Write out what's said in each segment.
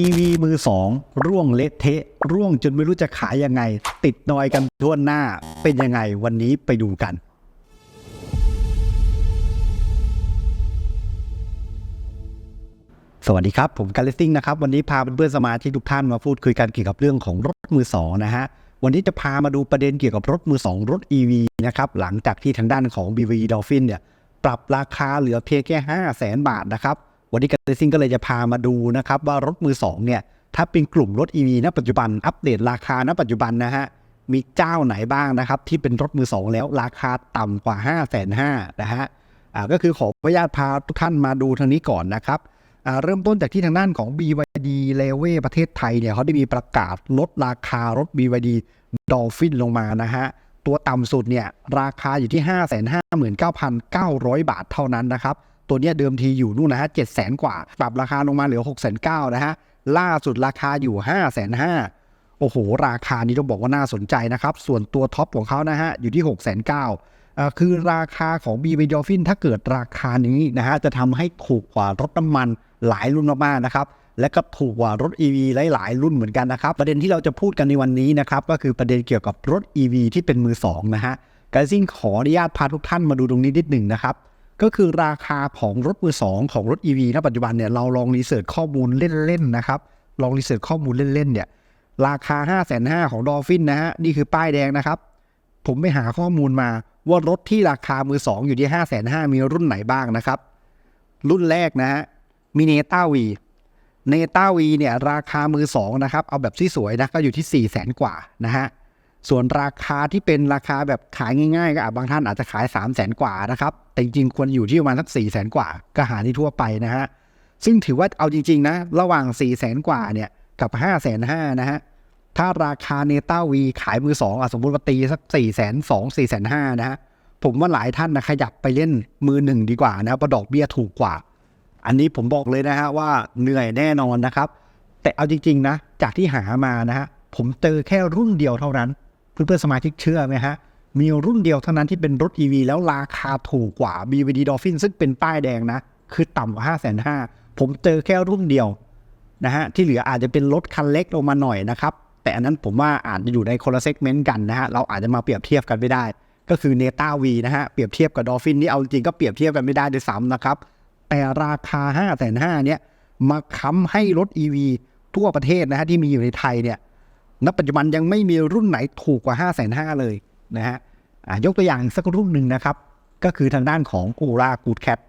EV มือสองร่วงเละเทะ ร่วงจนไม่รู้จะขายยังไง ติดนอยกันทั่วหน้าเป็นยังไงวันนี้ไปดูกัน สวัสดีครับ ผมการเลสซิ่งนะครับ วันนี้พาเพื่อนๆสมาชิกทุกท่านมาพูดคุยกันเกี่ยวกับเรื่องของรถมือสองนะฮะวันนี้จะพามาดูประเด็นเกี่ยวกับรถมือสองรถ EV นะครับหลังจากที่ทางด้านของ BV Dolphin เนี่ยปรับราคาเหลือเพียงแค่ 5 0 0แสนบาทนะครับ วันนี้การเลสซิ่งก็เลยจะพามาดูนะครับว่ารถมือสองเนี่ยถ้าเป็นกลุ่มรถ EV ณปัจจุบันอัปเดตราคาณปัจจุบันนะฮะมีเจ้าไหนบ้างนะครับที่เป็นรถมือสองแล้วราคาต่ำกว่า 5 5 0 0 0นะฮะอ่าก็คือขออนุญาตพาทุกท่านมาดูทางนี้ก่อนนะครับอ่าเริ่มต้นจากที่ทางด้านของ BYD l e v e ประเทศไทยเนี่ยเขาได้มีประกาศลดราคารถ BYD Dolphin ลงมานะฮะตัวต่ำสุดเนี่ยราคาอยู่ที่ 559,900 บาทเท่านั้นนะครับ ตัวเนี้ยเดิมทีอยู่นู่นนะฮะ700,000กว่า ปรับราคาลงมาเหลือ609,000นะฮะ ล่าสุดราคาอยู่505,000โอ้โห ราคานี้ต้องบอกว่าน่าสนใจนะครับ ส่วนตัวท็อปของเขานะฮะ อยู่ที่609,000อ่าคือราคาของ b ี Dolphin ถ้าเกิดราคานี้นะฮะ จะทำให้ถูกกว่ารถน้ำมันหลายรุ่นมากๆนะครับและก็ถูกกว่ารถ EV หลาย ๆ รุ่นเหมือนกันนะครับ ประเด็นที่เราจะพูดกันในวันนี้นะครับก็คือประเด็นเกี่ยวกับรถ EV ที่เป็นมือสองนะฮะการซิ่งขออนุญาตพาทุกท่านมาดูตรงนี้นิดหนึ่งนะครับ ก็คือราคาของรถมือสองของรถ EV ณปัจจุบันเนี่ยเราลองรีเสิร์ชข้อมูลเล่นๆนะครับ ลองรีเสิร์ชข้อมูลเล่นๆเนี่ยราคา 5 5 0 0 0ของดอลฟินนะฮะนี่คือป้ายแดงนะครับ ผมไปหาข้อมูลมาว่ารถที่ราคามือสองอยู่ที่ 5 5 0 0 0มีรุ่นไหนบ้างนะครับ รุ่นแรกนะฮะมีเนต้าวีเนต้าวีเนี่ยราคามือสองนะครับเอาแบบที่สวยนะก็อยู่ที่ 4 0 0 0 0 0กว่านะฮะ ส่วนราคาที่เป็นราคาแบบขายง่ายๆ ก็บางท่านอาจจะขาย 3 0 0 0 0 0กว่านะครับ แต่จริงๆควรอยู่ที่ประมาณสัก4 0 0 0 0 0กว่า ก็หาที่ทั่วไปนะฮะ ซึ่งถือว่าเอาจริงๆนะ ระหว่าง 4 0 0 0 0 0กว่าเนี่ยกับ 5 5 0 0 0นะฮะ ถ้าราคาเนต้าวีขายมือสองอะสมมติว่าตีสัก4 2 0 0 0 0 4 5 0 0 0นะฮะ ผมว่าหลายท่านนะขยับไปเล่นมือหนึ่งดีกว่านะเพราะดอกเบี้ยถูกกว่า อันนี้ผมบอกเลยนะฮะว่าเหนื่อยแน่นอนนะครับ แต่เอาจริงๆนะจากที่หามานะฮะผมเจอแค่รุ่นเดียวเท่านั้น เพื่อนๆสมาชิกเชื่อไหมฮะ มีรุ่นเดียวเท่านั้นที่เป็นรถ EV แล้วราคาถูกกว่า BVD Dolphin ซึ่งเป็นป้ายแดงนะ คือต่ำกว่า5 5 0 0 0ผมเจอแค่รุ่นเดียวนะฮะที่เหลืออาจจะเป็นรถคันเล็กลงมาหน่อยนะครับแต่อันนั้นผมว่าอาจจะอยู่ในคนละเซกเมนต์กันนะฮะ เราอาจจะมาเปรียบเทียบกันไม่ได้ ก็คือเนต้าวีนะฮะ เปรียบเทียบกับดอฟฟินนี่เอาจริงก็เปรียบเทียบกันไม่ได้ด้วยซ้ำนะครับ แต่ราคา5 5 0 0 0เนี่ยมาค้ำให้รถ EV ทั่วประเทศนะฮะที่มีอยู่ในไทยเนี่ย ณปัจจุบันยังไม่มีรุ่นไหนถูกกว่า 5 5 0 0 0เลยนะฮะยกตัวอย่างสักรุ่นหนึ่งนะครับ ก็คือทางด้านของ o r a Good Cat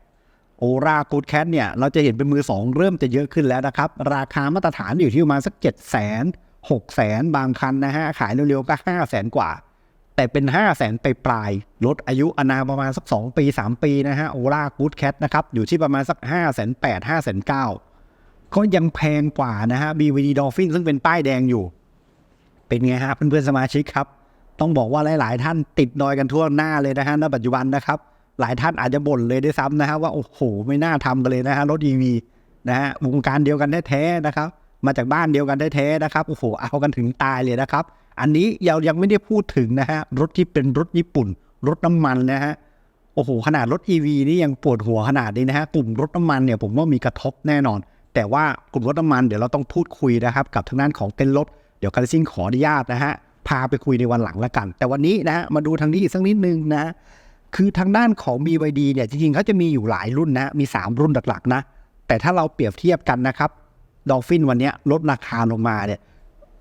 o r a Good Cat เนี่ย เราจะเห็นเป็นมือ 2 เริ่มจะเยอะขึ้นแล้วนะครับ ราคามาตรฐานอยู่ที่ประมาณสัก 7 0 0 0 0 6 0 0 0 0 บางคันนะฮะ ขายเร็วๆก็ 5 0 0 0 0 0กว่า แต่เป็น 5 0 0 0 0 0ไปปลายลดอายุอนาประมาณสัก 2 ปี 3 ปีนะฮะ o r a Good Cat นะครับ อยู่ที่ประมาณสัก 5 8 0 0 0 0 5 9 0 0 0 ก็ยังแพงกว่านะฮะ BVD Dolphin ซึ่งเป็นป้ายแดงอยู่ เป็นไงฮะเพื่อนๆสมาชิกครับ ต้องบอกว่าหลายๆ ท่านติดดอยกันทั่วหน้าเลยนะฮะณปัจจุบันนะครับ หลายท่านอาจจะบ่นเลยด้วยซ้ำนะฮะว่าโอ้โหไม่น่าทำกันเลยนะฮะรถ EV นะฮะวงการเดียวกันแท้ๆนะครับ มาจากบ้านเดียวกันแท้ๆนะครับโอ้โหเอากันถึงตายเลยนะครับ อันนี้เรายังไม่ได้พูดถึงนะฮะรถที่เป็นรถญี่ปุ่น รถน้ำมันนะฮะโอ้โหขนาดรถ EV นี่ยังปวดหัวขนาดนี้นะฮะกลุ่มรถน้ำมันเนี่ยผมว่ามีกระทบแน่นอน แต่ว่ากลุ่มรถน้ำมันเดี๋ยวเราต้องพูดคุยนะครับ กับทางด้านของเต้นรถ ดี๋ยวคารซิ่งขออนุญาตนะฮะ พาไปคุยในวันหลังละกัน แต่วันนี้นะฮะมาดูทางนี้อีกสักนิดนึงนะ คือทางด้านของ BYD เนี่ยจริงๆเขาจะมีอยู่หลายรุ่นนะ มี 3 รุ่นหลักๆนะ แต่ถ้าเราเปรียบเทียบกันนะครับดอลฟินวันนี้ลดราคาลงมาเนี่ย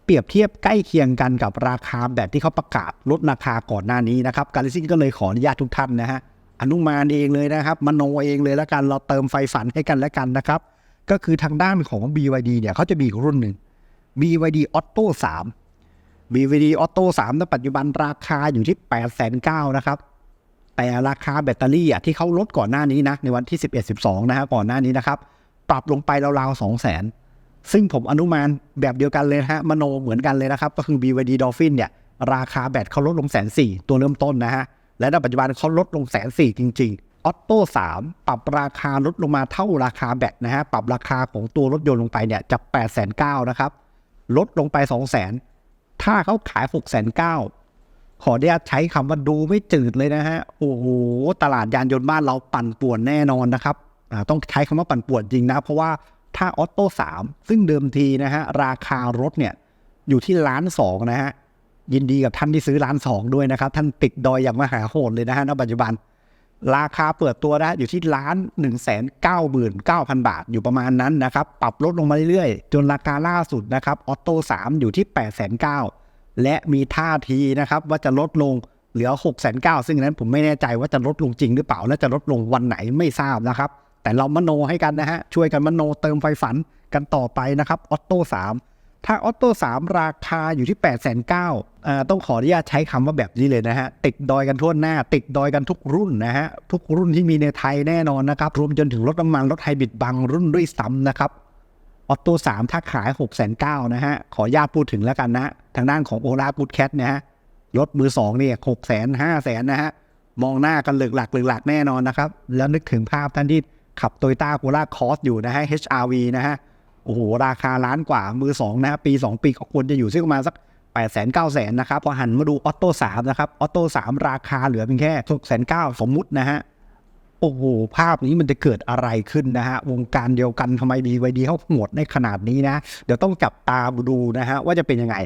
เปรียบเทียบใกล้เคียงกันกับราคาแบบที่เขาประกาศลดราคาก่อนหน้านี้นะครับการซิ่งก็เลยขออนุญาตทุกท่านนะฮะอนุมานเองเลยนะครับมโนเองเลยแล้วกันเราเติมไฟฝันให้กันแล้วกันนะครับ ก็คือทางด้านของ BYD เนี่ยเขาจะมีอีกรุ่นหนึ่ง BYD Auto 3 BVD Auto 3ในปัจจุบันราคาอยู่ที่ 8 9 0 0 0นะครับ แต่ราคาแบตเตอรี่อะที่เขาลดก่อนหน้านี้นะ ในวันที่ 11 12 นะฮะก่อนหน้านี้นะครับ ปรับลงไปราวๆ 2 0 0 0 0 0 ซึ่งผมอนุมานแบบเดียวกันเลยนะฮะมโนเหมือนกันเลยนะครับ ก็คือ BYD Dolphin เนี่ย ราคาแบตเขาลดลงแสนสี่ตัวเริ่มต้นนะฮะ และในปัจจุบันเขาลดลงแสนสี่จริงๆ Auto 3ปรับราคาลดลงมาเท่าราคาแบตนะฮะ ปรับราคาของตัวรถยนต์ลงไปเนี่ยจาก8 9 0 0 0นะครับ ลดลงไป2 0 0 0 0 0ถ้าเขาขาย6 9 0 0 0ขออนุญาตใช้คำว่าดูไม่จืดเลยนะฮะ โอ้โห ตลาดยานยนต์บ้านเราปั่นป่วนแน่นอนนะครับ ต้องใช้คำว่าปั่นป่วนจริงนะ เพราะว่าถ้าออโต้3ซึ่งเดิมทีนะฮะ ราคารถเนี่ยอยู่ที่ล้านสองนะฮะ ยินดีกับท่านที่ซื้อล้านสองด้วยนะครับ ท่านติดดอยอย่างมหาโหดเลยนะฮะณปัจจุบัน ราคาเปิดตัวนะอยู่ที่ล้าน1นึ่งแสนเก้าหมื่นเก้าพันบาท อยู่ประมาณนั้นนะครับ ปรับลดลงมาเรื่อยๆ จนราคาล่าสุดนะครับออโต้3อยู่ที่8ปดแสนเก้าและมีท่าทีนะครับว่าจะลดลงเหลือ6กแสนเก้าซึ่งนั้นผมไม่แน่ใจว่าจะลดลงจริงหรือเปล่า และจะลดลงวันไหนไม่ทราบนะครับ แต่เรามโนให้กันนะฮะ ช่วยกันมโนเติมไฟฝันกันต่อไปนะครับออโต้3 ถ้าออโต้3ราคาอยู่ที่8ปดแสนเก้าต้องขออนุญาตใช้คำว่าแบบนี้เลยนะฮะ ติดดอยกันทั่วหน้า ติดดอยกันทุกรุ่นนะฮะ ทุกรุ่นที่มีในไทยแน่นอนนะครับ รวมจนถึงรถน้ำมันรถไฮบริดบางรุ่นด้วยซ้ำนะครับออโต้3ถ้าขาย 6 9 0 0 0นะฮะ ขออนุญาตพูดถึงแล้วกันนะทางด้านของโอลาพูดแคทนะฮะรถมือสองเนี่ยหกแสนห้าแสนนะฮะมองหน้ากันเหลือกหลักเหลือกหลักแน่นอนนะครับ แล้วนึกถึงภาพท่านที่ขับโตโยต้าโคราคอสอยู่นะฮะ HRV นะฮะ โอ้โหราคาล้านกว่ามือสองนะปี 2 ปีก็ควรจะอยู่ที่ประมาณสัก8ปดแสนเก้าแสนนะครับ พอหันมาดูออโต้สามนะครับออโต้สามราคาเหลือเพียงแค่6กแสนเก้าสมมุตินะฮะโอ้โห ภาพนี้มันจะเกิดอะไรขึ้นนะฮะ วงการเดียวกันทำไมบีไวดีเขาโหดได้ขนาดนี้นะ เดี๋ยวต้องจับตาดูนะฮะ ว่าจะเป็นยังไง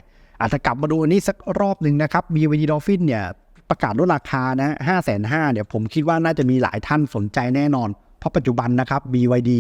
อาจจะกลับมาดูอันนี้สักรอบหนึ่งนะครับ BYD Dolphin เนี่ย ประกาศลดราคานะห้าแสนห้าเนี่ยผมคิดว่าน่าจะมีหลายท่านสนใจแน่นอน เพราะปัจจุบันนะครับ BYD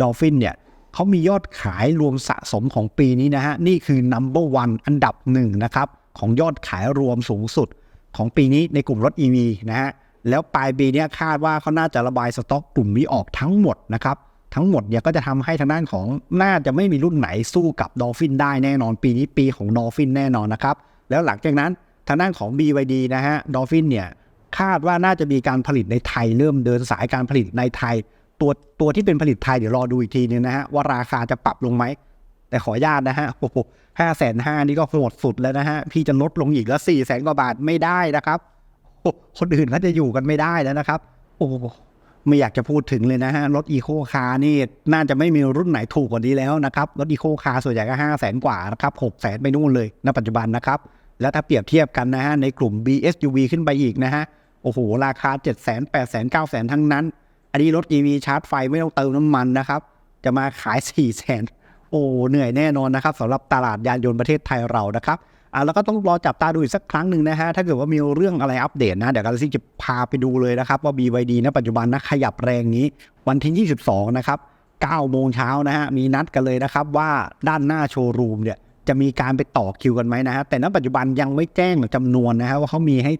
Dolphin เนี่ย เขามียอดขายรวมสะสมของปีนี้นะฮะ นี่คือ number one อันดับหนึ่งนะครับ ของยอดขายรวมสูงสุดของปีนี้ในกลุ่มรถ EV นะฮะ แล้วปลายปีเนี้ยคาดว่าเขาน่าจะระบายสต็อกกลุ่มนี้ออกทั้งหมดนะครับ ทั้งหมดเนี่ยก็จะทำให้ทางด้านของน่าจะไม่มีรุ่นไหนสู้กับดอลฟินได้แน่นอนปีนี้ปีของดอลฟินแน่นอนนะครับ แล้วหลังจากนั้นทางด้านของ BYD นะฮะดอลฟินเนี่ยคาดว่าน่าจะมีการผลิตในไทยเริ่มเดินสายการผลิตในไทย ตัวตัวที่เป็นผลิตไทยเดี๋ยวรอดูอีกทีนึงนะฮะว่าราคาจะปรับลงไหม แต่ขออนุญาตนะฮะโอ้โหห้าแสนห้านี่ก็โหดสุดแล้วนะฮะ พี่จะลดลงอีกแล้วสี่แสนกว่าบาทไม่ได้นะครับคนอื่นเขาจะอยู่กันไม่ได้แล้วนะครับ โอ้ไม่อยากจะพูดถึงเลยนะฮะรถอีโคคาร์นี่น่าจะไม่มีรุ่นไหนถูกกว่านี้แล้วนะครับรถอีโคคาร์ส่วนใหญ่ก็ห้าแสนกว่านะครับหกแสนไปนู่นเลยณปัจจุบันนะครับ แล้วถ้าเปรียบเทียบกันนะฮะในกลุ่ม BSUV ขึ้นไปอีกนะฮะโอ้โหราคา7 0 0 0 0 8 0 0 0 9 0 0 0 ทั้งนั้น อันนี้รถ EV ชาร์จไฟไม่ต้องเติมน้ำมันนะครับ จะมาขาย4 0 0 0 0 0โอ้เหนื่อยแน่นอนนะครับสำหรับตลาดยานยนต์ประเทศไทยเรานะครับอะแล้วก็ต้องรอจับตาดูอีกสักครั้งหนึ่งนะฮะ ถ้าเกิดว่ามีเรื่องอะไรอัปเดตนะ เดี๋ยวกาลซี่จะพาไปดูเลยนะครับ ว่า BYD นะปัจจุบันนะขยับแรงนี้ วันที่ 22 นะครับ9โมงเช้านะฮะ มีนัดกันเลยนะครับว่าด้านหน้าโชว์รูมเนี่ยจะมีการไปต่อคิวกันไหมนะฮะ แต่ณปัจจุบันยังไม่แจ้งจำนวนนะฮะว่าเขามีให้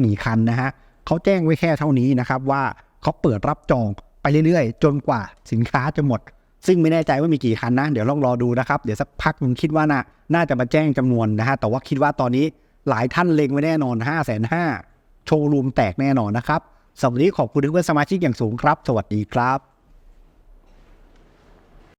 หนีคันนะฮะเขาแจ้งไว้แค่เท่านี้นะครับว่า เขาเปิดรับจองไปเรื่อยๆ จนกว่าสินค้าจะหมด ซึ่งไม่แน่ใจว่ามีกี่คันนะ เดี๋ยวลองรอดูนะครับ เดี๋ยวสักพักผมคิดว่าน่าน่าจะมาแจ้งจำนวนนะฮะ แต่ว่าคิดว่าตอนนี้หลายท่านเล็งไว้แน่นอน5 5 0 0 0โชว์รูมแตกแน่นอนนะครับสำหรับนนี้ขอบคุณทุกเพื่อนสมาชิกอย่างสูงครับ สวัสดีครับ